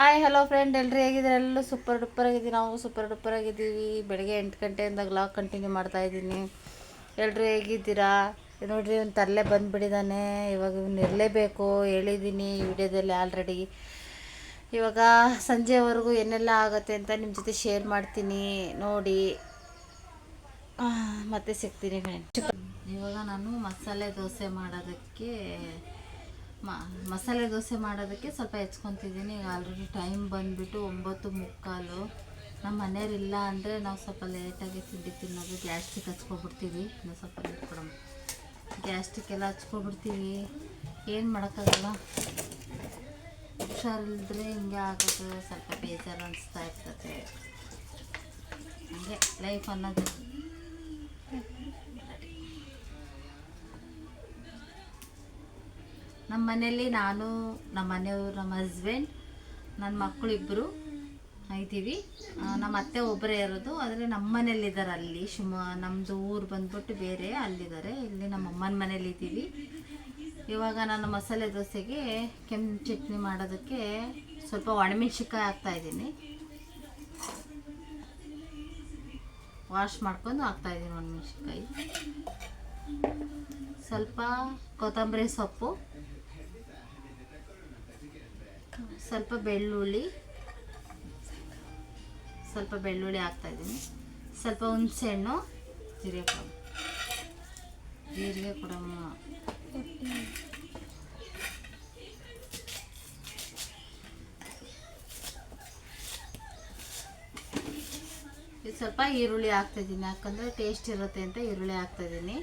Hi hello friend ಎಲ್ಲರೂ ಹೇಗಿದ್ರೆ ಎಲ್ಲರೂ super duper ಆಗಿದ್ದೀವಿ. ನಾವು ಸೂಪರ್ ಡೂಪರ್ ಆಗಿದ್ದೀವಿ. ಬೆಳಗ್ಗೆ ಎಂಟು ಗಂಟೆಯಿಂದ ವ್ಲಾಗ್ ಕಂಟಿನ್ಯೂ ಮಾಡ್ತಾ ಇದ್ದೀನಿ. ಎಲ್ಲರೂ ಹೇಗಿದ್ದೀರಾ? ನೋಡಿರಿ ಒಂದು ತರಲೆ ಬಂದುಬಿಟ್ಟಿದ್ದಾನೆ ಇವಾಗ ಇವ್ನು ಇರಲೇಬೇಕು. ಹೇಳಿದ್ದೀನಿ ವಿಡಿಯೋದಲ್ಲಿ ಆಲ್ರೆಡಿ ಇವಾಗ ಸಂಜೆವರೆಗೂ ಏನೆಲ್ಲ ಆಗುತ್ತೆ ಅಂತ ನಿಮ್ಮ ಜೊತೆ ಶೇರ್ ಮಾಡ್ತೀನಿ. ನೋಡಿ. ಮತ್ತೆ ಸಿಗ್ತೀನಿ ಫ್ರೆಂಡ್ ಇವಾಗ ನಾನು ಮಸಾಲೆ ದೋಸೆ ಮಾಡೋದಕ್ಕೆ ಮಸಾಲೆ ದೋಸೆ ಮಾಡೋದಕ್ಕೆ ಸ್ವಲ್ಪ ಹೆಚ್ಕೊತಿದ್ದೀನಿ. ಈಗ ಆಲ್ರೆಡಿ ಟೈಮ್ ಬಂದುಬಿಟ್ಟು ಒಂಬತ್ತು ಮುಕ್ಕಾಲು. ನಮ್ಮ ಮನೆಯವ್ರು ಇಲ್ಲ ಅಂದರೆ ನಾವು ಸ್ವಲ್ಪ ಲೇಟಾಗಿ ತಿಂಡಿ ತಿನ್ನೋದು ಗ್ಯಾಸ್ಟಿಕ್ ಹಚ್ಕೊಬಿಡ್ತೀವಿ. ಇನ್ನು ಸ್ವಲ್ಪ ಲೇಟ್ ಗ್ಯಾಸ್ಟ್ರಿಕ್ ಎಲ್ಲ ಹಚ್ಕೊಬಿಡ್ತೀವಿ. ಏನು ಮಾಡೋಕ್ಕಾಗಲ್ಲ. ಹುಷಾರಿಲ್ಲದ್ರೆ ಹಿಂಗೆ ಆಗೋದು, ಸ್ವಲ್ಪ ಬೇಜಾರು ಅನಿಸ್ತಾ ಇರ್ತದೆ. ಹಂಗೆ ಲೈಫ್ ಅನ್ನೋದು. ನಮ್ಮ ಮನೆಯಲ್ಲಿ ನಾನು ನಮ್ಮ ಮನೆಯವರು, ನಮ್ಮ ಹಸ್ಬೆಂಡ್ ನನ್ನ ಮಕ್ಕಳು ಇಬ್ಬರು ಇದ್ದೀವಿ. ನಮ್ಮ ಅತ್ತೆ ಒಬ್ಬರೇ ಇರೋದು. ಆದರೆ ನಮ್ಮ ಮನೇಲಿದ್ದಾರೆ ಅಲ್ಲಿ. ಶಿವ ನಮ್ಮದು ಊರು ಬಂದ್ಬಿಟ್ಟು ಬೇರೆ ಅಲ್ಲಿದ್ದಾರೆ. ಇಲ್ಲಿ ನಮ್ಮ ಅಮ್ಮನ ಮನೇಲಿ ಇದ್ದೀವಿ. ಇವಾಗ ನಾನು ಮಸಾಲೆ ದೋಸೆಗೆ ಕೆಂಪು ಚಟ್ನಿ ಮಾಡೋದಕ್ಕೆ ಸ್ವಲ್ಪ ಒಣಮೆಣ್ಸಿನ್ಕಾಯಿ ಹಾಕ್ತಾ ಇದ್ದೀನಿ. ವಾಶ್ ಮಾಡ್ಕೊಂಡು ಹಾಕ್ತಾ ಇದ್ದೀನಿ ಒಣಮೆಣ್ಸಿನ್ಕಾಯಿ. ಸ್ವಲ್ಪ ಕೊತ್ತಂಬರಿ ಸೊಪ್ಪು. ಸ್ವಲ್ಪ ಬೆಳ್ಳುಳ್ಳಿ. ಸ್ವಲ್ಪ ಬೆಳ್ಳುಳ್ಳಿ ಹಾಕ್ತಾ ಇದ್ದೀನಿ. ಸ್ವಲ್ಪ ಹುಣಸೆಹಣ್ಣು ಜೀರಿಗೆ ಕೊಡ ಜೀರಿಗೆ ಇದು ಸ್ವಲ್ಪ ಈರುಳ್ಳಿ ಹಾಕ್ತಾ ಇದ್ದೀನಿ. ಯಾಕಂದರೆ ಟೇಸ್ಟ್ ಇರುತ್ತೆ ಅಂತ ಈರುಳ್ಳಿ ಹಾಕ್ತಾ ಇದ್ದೀನಿ.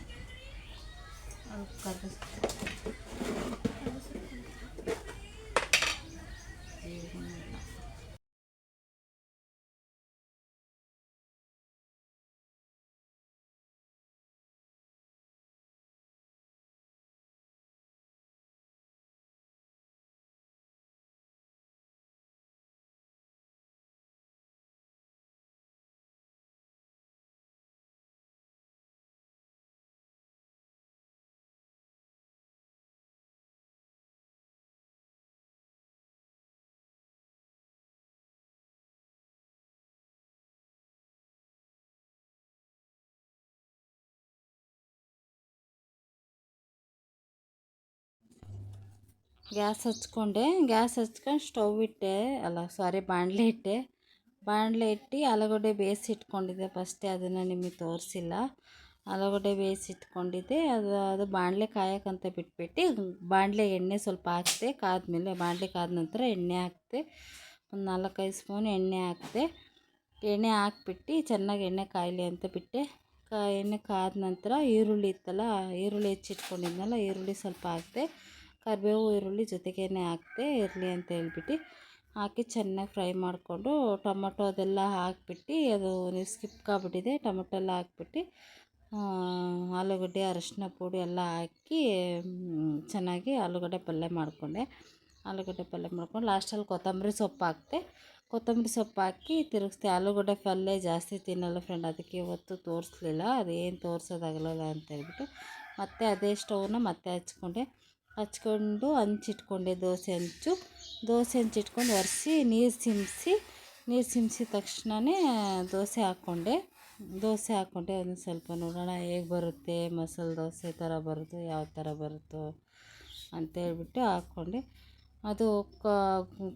ಗ್ಯಾಸ್ ಹಚ್ಕೊಂಡೆ, ಗ್ಯಾಸ್ ಹಚ್ಕೊಂಡು ಸ್ಟವ್ ಇಟ್ಟೆ, ಅಲ್ಲ ಸಾರಿ ಬಾಣಲೆ ಇಟ್ಟೆ. ಬಾಣಲೆ ಇಟ್ಟು ಆಲೂಗಡ್ಡೆ ಬೇಯಿಸಿ ಇಟ್ಕೊಂಡಿದ್ದೆ ಫಸ್ಟೇ, ಅದನ್ನು ನಿಮಗೆ ತೋರಿಸಿಲ್ಲ. ಆಲೂಗಡ್ಡೆ ಬೇಯಿಸಿ ಇಟ್ಕೊಂಡಿದ್ದೆ, ಅದು ಅದು ಬಾಣಲೆ ಕಾಯೋಕ್ಕಂತ ಬಿಟ್ಬಿಟ್ಟು ಬಾಣಲೆ ಎಣ್ಣೆ ಸ್ವಲ್ಪ ಹಾಕಿದೆ, ಕಾದ್ಮೇಲೆ ಬಾಣಲೆ ಕಾದ ನಂತರ ಎಣ್ಣೆ ಹಾಕಿದೆ, ಒಂದು ನಾಲ್ಕೈದು ಸ್ಪೂನ್ ಎಣ್ಣೆ ಹಾಕಿದೆ. ಎಣ್ಣೆ ಹಾಕ್ಬಿಟ್ಟು ಚೆನ್ನಾಗಿ ಎಣ್ಣೆ ಕಾಯಲಿ ಅಂತ ಬಿಟ್ಟೆ. ಕಾ, ಎಣ್ಣೆ ಕಾದ ನಂತರ ಈರುಳ್ಳಿ ಇತ್ತಲ್ಲ, ಈರುಳ್ಳಿ ಹೆಚ್ಚಿಟ್ಕೊಂಡಿದ್ನಲ್ಲ, ಈರುಳ್ಳಿ ಸ್ವಲ್ಪ ಹಾಕಿದೆ. ಕರಿಬೇವು ಈರುಳ್ಳಿ ಜೊತೆಗೇನೆ ಹಾಕಿದೆ ಇರಲಿ ಅಂತ ಹೇಳ್ಬಿಟ್ಟು ಹಾಕಿ ಚೆನ್ನಾಗಿ ಫ್ರೈ ಮಾಡಿಕೊಂಡು ಟೊಮೊಟೊ ಅದೆಲ್ಲ ಹಾಕ್ಬಿಟ್ಟು ಅದು ನೀವು ಸ್ಕಿಪ್ ಆಗಿಬಿಟ್ಟಿದೆ ಟೊಮೊಟೊ ಎಲ್ಲ ಹಾಕ್ಬಿಟ್ಟು ಆಲೂಗಡ್ಡೆ, ಅರಶಿನ ಪುಡಿ ಎಲ್ಲ ಹಾಕಿ ಚೆನ್ನಾಗಿ ಆಲೂಗಡ್ಡೆ ಪಲ್ಯ ಮಾಡಿಕೊಂಡೆ. ಆಲೂಗಡ್ಡೆ ಪಲ್ಯ ಮಾಡ್ಕೊಂಡು ಲಾಸ್ಟಲ್ಲಿ ಕೊತ್ತಂಬರಿ ಸೊಪ್ಪು ಹಾಕ್ತೆ ಕೊತ್ತಂಬರಿ ಸೊಪ್ಪು ಹಾಕಿ ತಿರುಗಿಸ್ದೆ. ಆಲೂಗಡ್ಡೆ ಪಲ್ಯ ಜಾಸ್ತಿ ತಿನ್ನಲ್ಲ ಫ್ರೆಂಡ್ ಅದಕ್ಕೆ ಇವತ್ತು ತೋರಿಸ್ಲಿಲ್ಲ. ಅದೇನು ತೋರಿಸೋದಾಗಲ್ಲ ಅಂತ ಹೇಳ್ಬಿಟ್ಟು ಮತ್ತೆ ಅದೇ ಸ್ಟವ್ನ ಮತ್ತೆ ಹಚ್ಕೊಂಡೆ. ಹಚ್ಕೊಂಡು ಹಂಚಿಟ್ಕೊಂಡೆ ದೋಸೆ ಹಂಚು. ದೋಸೆ ಹಂಚಿಟ್ಕೊಂಡು ಒರೆಸಿ ನೀರು ಸಿಂಬಿಸಿ ನೀರು ಸಿಮ್ಸಿದ ತಕ್ಷಣವೇ ದೋಸೆ ಹಾಕ್ಕೊಂಡೆ. ದೋಸೆ ಹಾಕ್ಕೊಂಡೆ ಒಂದು ಸ್ವಲ್ಪ ನೋಡೋಣ ಹೇಗೆ ಬರುತ್ತೆ, ಮಸಾಲೆ ದೋಸೆ ಥರ ಬರುತ್ತೋ, ಯಾವ ಥರ ಬರುತ್ತೋ ಅಂತೇಳ್ಬಿಟ್ಟು ಹಾಕ್ಕೊಂಡೆ. ಅದು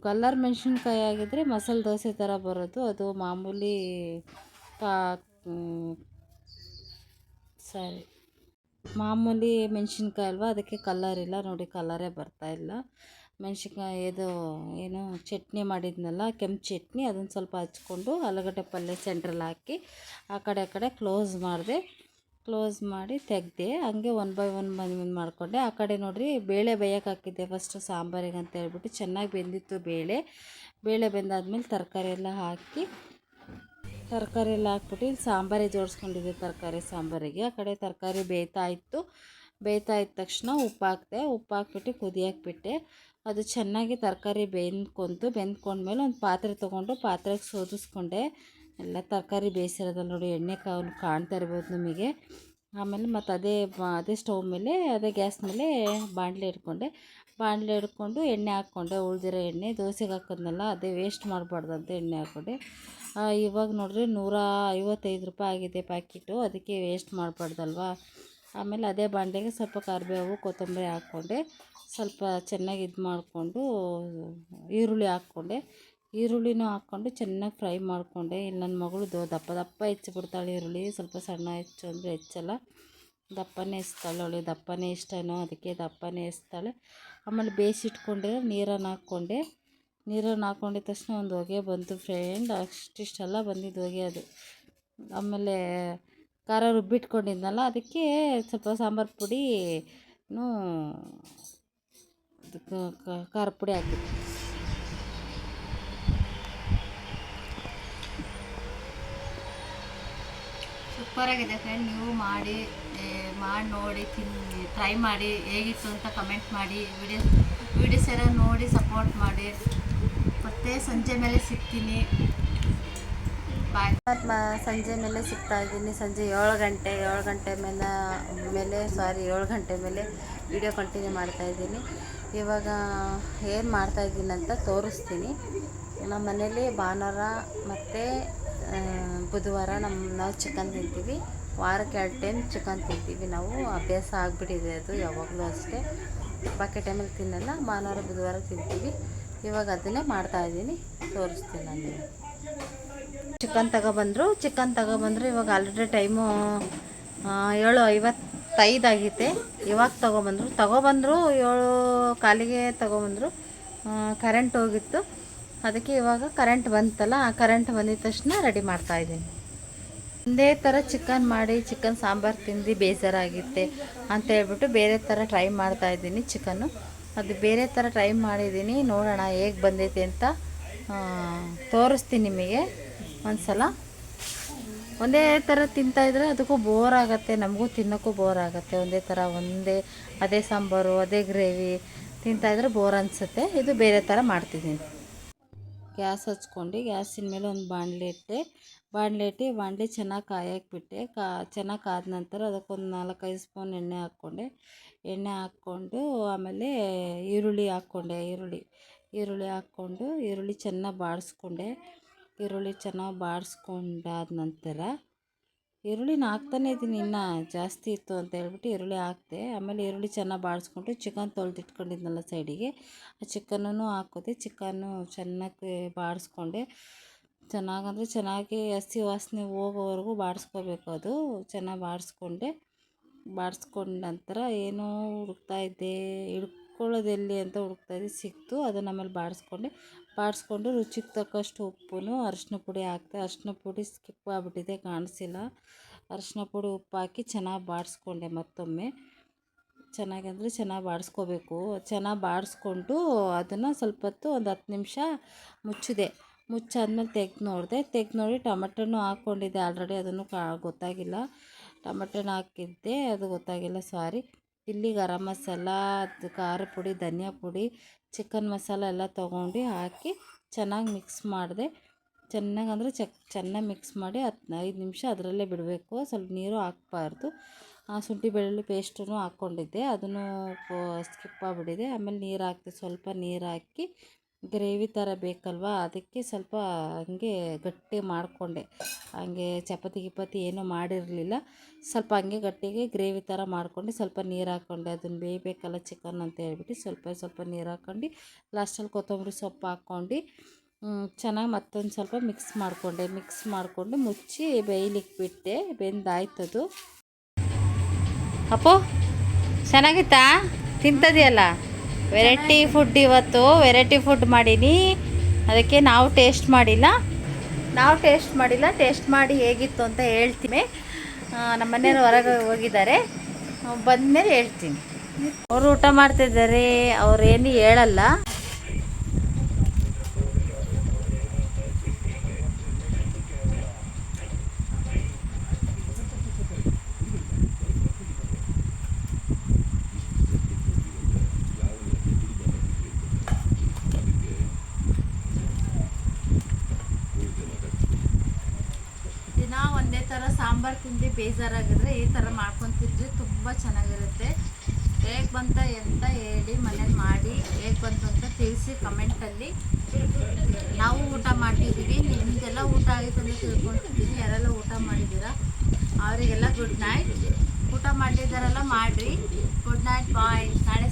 ಕಲ್ಲರ್ ಮೆಣಸಿನ್ಕಾಯಿ ಆಗಿದ್ದರೆ ಮಸಾಲೆ ದೋಸೆ ಥರ ಬರೋದು. ಅದು ಮಾಮೂಲಿ ಕಾ ಸರಿ. ಮಾಮೂಲಿ ಮೆಣಸಿನ್ಕಾಯಿ ಅಲ್ವಾ? ಅದಕ್ಕೆ ಕಲ್ಲರ್ ಇಲ್ಲ. ನೋಡಿ ಕಲ್ಲರೇ ಬರ್ತಾ ಇಲ್ಲ. ಮೆಣಸಿನ್ಕಾಯಿ ಇದು ಏನು ಚಟ್ನಿ ಮಾಡಿದ್ನಲ್ಲ, ಕೆಂಪು ಚಟ್ನಿ. ಅದನ್ನು ಸ್ವಲ್ಪ ಹಚ್ಕೊಂಡು ಆಲೂಗಡ್ಡೆ ಪಲ್ಯ ಸೆಂಟ್ರಲ್ಲಿ ಹಾಕಿ ಆ ಕಡೆ ಆ ಕಡೆ ಕ್ಲೋಸ್ ಮಾಡಿದೆ. ಕ್ಲೋಸ್ ಮಾಡಿ ತೆಗೆದೆ. ಹಂಗೆ ಒನ್ ಬೈ ಒನ್ ಬಂದು ಮಾಡಿಕೊಂಡೆ. ಆ ಕಡೆ ನೋಡಿರಿ ಬೇಳೆ ಬೇಯಕ್ಕೆ ಹಾಕಿದ್ದೆ ಫಸ್ಟು ಸಾಂಬಾರಿಗೆ ಅಂತ ಹೇಳ್ಬಿಟ್ಟು. ಚೆನ್ನಾಗಿ ಬೆಂದಿತ್ತು ಬೇಳೆ. ಬೇಳೆ ಬೆಂದಾದ್ಮೇಲೆ ತರಕಾರಿ ಎಲ್ಲ ಹಾಕಿ ತರಕಾರಿ ಎಲ್ಲ ಹಾಕ್ಬಿಟ್ಟು ಇಲ್ಲಿ ಸಾಂಬಾರೇ ಜೋಡಿಸ್ಕೊಂಡಿದ್ದೆ ತರಕಾರಿ ಸಾಂಬಾರಿಗೆ. ಆ ಕಡೆ ತರಕಾರಿ ಬೇಯ್ತಾ ಇತ್ತು. ಬೇಯ್ತಾ ಇದ್ದ ತಕ್ಷಣ ಉಪ್ಪು ಹಾಕಿದೆ, ಉಪ್ಪು ಹಾಕ್ಬಿಟ್ಟು ಕುದಿಯಕ್ಕೆ ಬಿಟ್ಟೆ ಅದು ಚೆನ್ನಾಗಿ ತರಕಾರಿ ಬೆಂದ್ಕೊಂತು, ಬೆಂದ್ಕೊಂಡ್ಮೇಲೆ ಒಂದು ಪಾತ್ರೆ ತೊಗೊಂಡು ಪಾತ್ರೆಗೆ ಸೋದಿಸ್ಕೊಂಡೆ. ಎಲ್ಲ ತರಕಾರಿ ಬೇಯಿಸಿರೋದಲ್ಲ ನೋಡಿ, ಎಣ್ಣೆ ಕಾವು ಕಾಣ್ತಾ ಇರ್ಬೋದು ನಿಮಗೆ. ಆಮೇಲೆ ಮತ್ತು ಅದೇ ಅದೇ ಸ್ಟವ್ ಮೇಲೆ, ಅದೇ ಗ್ಯಾಸ್ ಮೇಲೆ ಬಾಣಲೆ ಇಟ್ಕೊಂಡೆ. ಬಾಣಲೆ ಇಟ್ಕೊಂಡು ಎಣ್ಣೆ ಹಾಕ್ಕೊಂಡೆ, ಉಳಿದಿರೋ ಎಣ್ಣೆ, ದೋಸೆಗೆ ಹಾಕಿದ್ನಲ್ಲ, ಅದೇ ವೇಸ್ಟ್ ಮಾಡಬಾರ್ದು ಅಂತ ಎಣ್ಣೆ ಹಾಕ್ಕೊಂಡೆ. ಇವಾಗ ನೋಡಿರಿ ನೂರ ಐವತ್ತೈದು ರೂಪಾಯಿ ಆಗಿದೆ ಪ್ಯಾಕೆಟು. ಅದಕ್ಕೆ ವೇಸ್ಟ್ ಮಾಡಬಾರ್ದಲ್ವಾ? ಆಮೇಲೆ ಅದೇ ಬಾಂಡೆಗೆ ಸ್ವಲ್ಪ ಕರಿಬೇವು, ಕೊತ್ತಂಬರಿ ಹಾಕ್ಕೊಂಡೆ. ಸ್ವಲ್ಪ ಚೆನ್ನಾಗಿ ಇದು ಮಾಡಿಕೊಂಡು, ಈರುಳ್ಳಿ ಹಾಕ್ಕೊಂಡೆ. ಈರುಳ್ಳಿನೂ ಹಾಕ್ಕೊಂಡು ಚೆನ್ನಾಗಿ ಫ್ರೈ ಮಾಡಿಕೊಂಡೆ. ಇಲ್ಲಿ ನನ್ನ ಮಗಳು ದಪ್ಪ ದಪ್ಪ ಹೆಚ್ಚಿಬಿಡ್ತಾಳೆ ಈರುಳ್ಳಿ. ಸ್ವಲ್ಪ ಸಣ್ಣ ಹೆಚ್ಚು ಅಂದರೆ ಹೆಚ್ಚಲ್ಲ. ದಪ್ಪನೇ ಹೆಚ್ತಾಳೆ ಅವಳಿಗೆ ದಪ್ಪನೇ ಇಷ್ಟನೋ, ಅದಕ್ಕೆ ದಪ್ಪನೇ ಎಸ್ತಾಳೆ. ಆಮೇಲೆ ಬೇಯಿಸಿಟ್ಕೊಂಡಿರೋ ನೀರನ್ನು ಹಾಕ್ಕೊಂಡೆ. ನೀರನ್ನು ಹಾಕ್ಕೊಂಡಿದ್ದ ತಕ್ಷಣ ಒಂದು ಹೊಗೆ ಬಂತು ಫ್ರೆಂಡ್ ಅಷ್ಟಿಷ್ಟೆಲ್ಲ ಬಂದಿದ್ದು ಹೊಗೆ ಅದು. ಆಮೇಲೆ ಖಾರ ರುಬ್ಬಿಟ್ಕೊಂಡಿದ್ನಲ್ಲ ಅದಕ್ಕೆ ಸ್ವಲ್ಪ ಸಾಂಬಾರು ಪುಡಿ ಖಾರ ಪುಡಿ ಹಾಕಿದ್ದೆ ಸೂಪರಾಗಿದೆ ಫ್ರೆಂಡ್ ನೀವು ಮಾಡಿ ಮಾಡಿ ನೋಡಿ ತಿನ್ನಿ ಟ್ರೈ ಮಾಡಿ, ಹೇಗಿತ್ತು ಅಂತ ಕಮೆಂಟ್ ಮಾಡಿ ವಿಡಿಯೋ ವಿಡಿಯೋಸ್ ಎಲ್ಲ ನೋಡಿ ಸಪೋರ್ಟ್ ಮಾಡಿ. ಮತ್ತೆ ಸಂಜೆ ಮೇಲೆ ಸಿಗ್ತೀನಿ. ಬಾಯ್ ಸಂಜೆ ಮೇಲೆ ಸಿಗ್ತಾ ಇದ್ದೀನಿ. ಸಂಜೆ ಏಳು ಗಂಟೆ ಏಳು ಗಂಟೆ ಮೇಲೆ ಮೇಲೆ ಸಾರಿ ಏಳು ಗಂಟೆ ಮೇಲೆ ವಿಡಿಯೋ ಕಂಟಿನ್ಯೂ ಮಾಡ್ತಾ ಇದ್ದೀನಿ. ಇವಾಗ ಏನು ಮಾಡ್ತಾ ಇದ್ದೀನಿ ಅಂತ ತೋರಿಸ್ತೀನಿ. ನಮ್ಮ ಮನೇಲಿ ಭಾನುವಾರ ಮತ್ತು ಬುಧವಾರ ನಮ್ಮ ನಾವು ಚಿಕನ್ ತಿಂತೀವಿ. ವಾರಕ್ಕೆ ಎರಡು ಟೈಮ್ ಚಿಕನ್ ತಿಂತೀವಿ ನಾವು. ಅಭ್ಯಾಸ ಆಗಿಬಿಟ್ಟಿದೆ ಅದು ಯಾವಾಗಲೂ ಅಷ್ಟೇ. ಬಾಕಿ ಟೈಮಲ್ಲಿ ತಿನ್ನಲ್ಲ, ಭಾನುವಾರ, ಬುಧವಾರ ತಿಂತೀವಿ. ಇವಾಗ ಅದನ್ನೇ ಮಾಡ್ತಾ ಇದ್ದೀನಿ. ತೋರಿಸ್ತೀನಿ ನಾನು. ಚಿಕನ್ ತಗೊಬಂದರು ಚಿಕನ್ ತಗೊಬಂದರು ಇವಾಗ ಆಲ್ರೆಡಿ ಟೈಮು ಏಳು ಐವತ್ತೈದು ಆಗೈತೆ ಇವಾಗ ತಗೊಬಂದರು. ತಗೊಬಂದರು ಏಳು ಕಾಲಿಗೆ ತಗೊಬಂದರು. ಕರೆಂಟ್ ಹೋಗಿತ್ತು. ಅದಕ್ಕೆ ಇವಾಗ ಕರೆಂಟ್ ಬಂತಲ್ಲ, ಆ ಕರೆಂಟ್ ಬಂದಿದ ತಕ್ಷಣ ರೆಡಿ ಮಾಡ್ತಾಯಿದ್ದೀನಿ ಒಂದೇ ಥರ ಚಿಕನ್ ಮಾಡಿ, ಚಿಕನ್ ಸಾಂಬಾರು ತಿಂದು ಬೇಜಾರಾಗಿತ್ತೆ ಅಂತ ಹೇಳ್ಬಿಟ್ಟು ಬೇರೆ ಥರ ಟ್ರೈ ಮಾಡ್ತಾಯಿದ್ದೀನಿ ಚಿಕನ್ನು. ಅದು ಬೇರೆ ಥರ ಟ್ರೈ ಮಾಡಿದ್ದೀನಿ. ನೋಡೋಣ ಹೇಗೆ ಬಂದೈತೆ ಅಂತ ತೋರಿಸ್ತೀನಿ ನಿಮಗೆ. ಒಂದು ಸಲ ಒಂದೇ ಥರ ತಿಂತಾಯಿದ್ರೆ ಅದಕ್ಕೂ ಬೋರ್ ಆಗುತ್ತೆ, ನಮಗೂ ತಿನ್ನೋಕ್ಕೂ ಬೋರ್ ಆಗುತ್ತೆ. ಒಂದೇ ಥರ ಒಂದೇ, ಅದೇ ಸಾಂಬಾರು, ಅದೇ ಗ್ರೇವಿ ತಿಂತಾಯಿದ್ರೆ ಬೋರ್ ಅನಿಸುತ್ತೆ. ಇದು ಬೇರೆ ಥರ ಮಾಡ್ತಿದ್ದೀನಿ. ಗ್ಯಾಸ್ ಹಚ್ಕೊಂಡು, ಗ್ಯಾಸಿನ ಮೇಲೆ ಒಂದು ಬಾಣಲೆ ಇಟ್ಟೆ. ಬಾಣಲೆ ಇಟ್ಟು ಬಾಣಲೆ ಚೆನ್ನಾಗಿ ಕಾಯಕ್ಕೆ ಬಿಟ್ಟೆ. ಕಾ, ಚೆನ್ನಾಗಿ ಕಾದ ನಂತರ ಅದಕ್ಕೊಂದು ನಾಲ್ಕೈದು ಸ್ಪೂನ್ ಎಣ್ಣೆ ಹಾಕ್ಕೊಂಡೆ. ಎಣ್ಣೆ ಹಾಕ್ಕೊಂಡು ಆಮೇಲೆ ಈರುಳ್ಳಿ ಹಾಕ್ಕೊಂಡೆ, ಈರುಳ್ಳಿ ಈರುಳ್ಳಿ ಹಾಕ್ಕೊಂಡು ಈರುಳ್ಳಿ ಚೆನ್ನಾಗಿ ಬಾಡಿಸ್ಕೊಂಡೆ ಈರುಳ್ಳಿ ಚೆನ್ನಾಗಿ ಬಾಡಿಸ್ಕೊಂಡಾದ ನಂತರ ಈರುಳ್ಳಿನ ಹಾಕ್ತಾನೆ ಇದ್ದೀನಿ ಇನ್ನು, ಜಾಸ್ತಿ ಇತ್ತು ಅಂತ ಹೇಳ್ಬಿಟ್ಟು ಈರುಳ್ಳಿ ಹಾಕಿದೆ. ಆಮೇಲೆ ಈರುಳ್ಳಿ ಚೆನ್ನಾಗಿ ಬಾಡಿಸ್ಕೊಂಡು ಚಿಕನ್ ತೊಳೆದಿಟ್ಕೊಂಡಿದ್ನಲ್ಲ ಸೈಡಿಗೆ, ಆ ಚಿಕನನ್ನು ಹಾಕೋದೆ ಚಿಕನ್ನು ಚೆನ್ನಾಗಿ ಬಾಡಿಸ್ಕೊಂಡೆ ಚೆನ್ನಾಗಂದರೆ ಚೆನ್ನಾಗಿ ಹಸಿ ವಾಸನೆ ಹೋಗೋವರೆಗೂ ಬಾಡಿಸ್ಕೋಬೇಕು ಅದು. ಚೆನ್ನಾಗಿ ಬಾಡಿಸ್ಕೊಂಡೆ ಬಾಡಿಸ್ಕೊಂಡ ನಂತರ ಏನೋ ಹುಡುಕ್ತಾ ಇದ್ದೆ, ಹಿಡ್ಕೊಳ್ಳೋದೆಲ್ಲಿ ಅಂತ ಹುಡುಕ್ತಾ ಇದ್ದೆ, ಸಿಕ್ತು. ಅದನ್ನು ಆಮೇಲೆ ಬಾಡಿಸ್ಕೊಂಡೆ ಬಾಡಿಸ್ಕೊಂಡು ರುಚಿಗೆ ತಕ್ಕಷ್ಟು ಉಪ್ಪು ಅರಿಶಿನ ಪುಡಿ ಹಾಕಿದೆ. ಅರಿಶಿನ ಪುಡಿ ಸ್ಕಿಪ್ ಆಗಿಬಿಟ್ಟಿದೆ, ಕಾಣಿಸಿಲ್ಲ. ಅರಿಶಿನ ಪುಡಿ ಉಪ್ಪು ಹಾಕಿ ಚೆನ್ನಾಗಿ ಬಾಡಿಸ್ಕೊಂಡೆ ಮತ್ತೊಮ್ಮೆ. ಚೆನ್ನಾಗಿ ಅಂದರೆ ಚೆನ್ನಾಗಿ ಬಾಡಿಸ್ಕೋಬೇಕು ಚೆನ್ನಾಗಿ ಬಾಡಿಸ್ಕೊಂಡು ಅದನ್ನು ಸ್ವಲ್ಪ ಹೊತ್ತು ಒಂದು ಹತ್ತು ನಿಮಿಷ ಮುಚ್ಚಿದೆ. ಮುಚ್ಚಾದ್ಮೇಲೆ ತೆಗ್ದು ನೋಡಿದೆ. ತೆಗ್ದು ನೋಡಿ ಟೊಮೆಟೊನು ಹಾಕ್ಕೊಂಡಿದ್ದೆ ಆಲ್ರೆಡಿ ಅದನ್ನು ಕಾ ಗೊತ್ತಾಗಿಲ್ಲ. ಟೊಮೆಟೊನ ಹಾಕಿದ್ದೆ ಅದು ಗೊತ್ತಾಗಿಲ್ಲ, ಸಾರಿ. ಇಲ್ಲಿ ಗರಂ ಮಸಾಲ ಖಾರ ಪುಡಿ, ಧನಿಯಾ ಪುಡಿ, ಚಿಕನ್ ಮಸಾಲ ಎಲ್ಲ ತೊಗೊಂಡು ಹಾಕಿ ಚೆನ್ನಾಗಿ ಮಿಕ್ಸ್ ಮಾಡಿದೆ. ಚೆನ್ನಾಗಿ ಅಂದರೆ ಚಕ್, ಚೆನ್ನಾಗಿ ಮಿಕ್ಸ್ ಮಾಡಿ ಹತ್ತು ನಿಮಿಷ ಅದರಲ್ಲೇ ಬಿಡಬೇಕು. ಸ್ವಲ್ಪ ನೀರು ಹಾಕ್ಬಾರ್ದು. ಆ ಶುಂಠಿ ಬೆಳ್ಳುಳ್ಳಿ ಪೇಸ್ಟನ್ನು ಹಾಕ್ಕೊಂಡಿದ್ದೆ. ಅದನ್ನು ಸ್ಕಿಪ್ ಆಗಿಬಿಟ್ಟಿದೆ. ಆಮೇಲೆ ನೀರು ಹಾಕ್ದೆ ಸ್ವಲ್ಪ ನೀರು ಹಾಕಿ ಗ್ರೇವಿ ಥರ ಬೇಕಲ್ವಾ? ಅದಕ್ಕೆ ಸ್ವಲ್ಪ ಹಂಗೆ ಗಟ್ಟಿ ಮಾಡಿಕೊಂಡೆ. ಹಂಗೆ ಚಪಾತಿ, ಗಿಪಾತಿ ಏನೂ ಮಾಡಿರಲಿಲ್ಲ. ಸ್ವಲ್ಪ ಹಂಗೆ ಗಟ್ಟಿಗೆ ಗ್ರೇವಿ ಥರ ಮಾಡ್ಕೊಂಡು ಸ್ವಲ್ಪ ನೀರು ಹಾಕ್ಕೊಂಡೆ ಅದನ್ನು ಬೇಯಬೇಕಲ್ಲ ಚಿಕನ್ ಅಂತ ಹೇಳ್ಬಿಟ್ಟು ಸ್ವಲ್ಪ ಸ್ವಲ್ಪ ನೀರು ಹಾಕ್ಕೊಂಡು ಲಾಸ್ಟಲ್ಲಿ ಕೊತ್ತಂಬರಿ ಸೊಪ್ಪು ಹಾಕ್ಕೊಂಡು ಚೆನ್ನಾಗಿ ಮತ್ತೊಂದು ಸ್ವಲ್ಪ ಮಿಕ್ಸ್ ಮಾಡಿಕೊಂಡೆ. ಮಿಕ್ಸ್ ಮಾಡಿಕೊಂಡು ಮುಚ್ಚಿ ಬೇಯ್ಲಿಕ್ಕೆ ಬಿಟ್ಟೆ ಬೆಂದಾಯ್ತದು ಅಪ್ಪು, ಚೆನ್ನಾಗಿತ್ತಾ? ತಿಂತದೆಯಲ್ಲ? ವೆರೈಟಿ ಫುಡ್ ಇವತ್ತು ವೆರೈಟಿ ಫುಡ್ ಮಾಡೀನಿ. ಅದಕ್ಕೆ ನಾವು ಟೇಸ್ಟ್ ಮಾಡಿಲ್ಲ. ನಾವು ಟೇಸ್ಟ್ ಮಾಡಿಲ್ಲ ಟೇಸ್ಟ್ ಮಾಡಿ ಹೇಗಿತ್ತು ಅಂತ ಹೇಳ್ತೀನಿ. ನಮ್ಮ ಮನೆಯವ್ರು ಹೊರಗೆ ಹೋಗಿದ್ದಾರೆ. ಬಂದಮೇಲೆ ಹೇಳ್ತೀನಿ. ಅವರು ಊಟ ಮಾಡ್ತಿದ್ದಾರೆ ಅವ್ರೇನು ಹೇಳಲ್ಲ ದಿನ ಒಂದೇ ಥರ ಸಾಂಬಾರು ಸಾಂಬಾರು ತಿಂದು ಬೇಜಾರಾಗಿದ್ರೆ ಈ ಥರ ಮಾಡ್ಕೊತಿದ್ರಿ ತುಂಬ ಚೆನ್ನಾಗಿರುತ್ತೆ. ಹೇಗೆ ಬಂತ ಅಂತ ಹೇಳಿ ಮನೇಲಿ ಮಾಡಿ ಹೇಗೆ ಬಂತು ಅಂತ ತಿಳಿಸಿ ಕಮೆಂಟಲ್ಲಿ ನಾವು ಊಟ ಮಾಡ್ತಿದ್ದೀವಿ. ನಿಮಗೆಲ್ಲ ಊಟ ಆಗಿತ್ತು ಅಂತ ತಿಳ್ಕೊಂಡಿದ್ದೀನಿ ಯಾರೆಲ್ಲ ಊಟ ಮಾಡಿದ್ದೀರಾ? ಅವರಿಗೆಲ್ಲ ಗುಡ್ ನೈಟ್ ಊಟ ಮಾಡಿದ್ದಾರೆಲ್ಲ ಮಾಡಿರಿ. ಗುಡ್ ನೈಟ್ ಬಾಯ್ ನಾಳೆ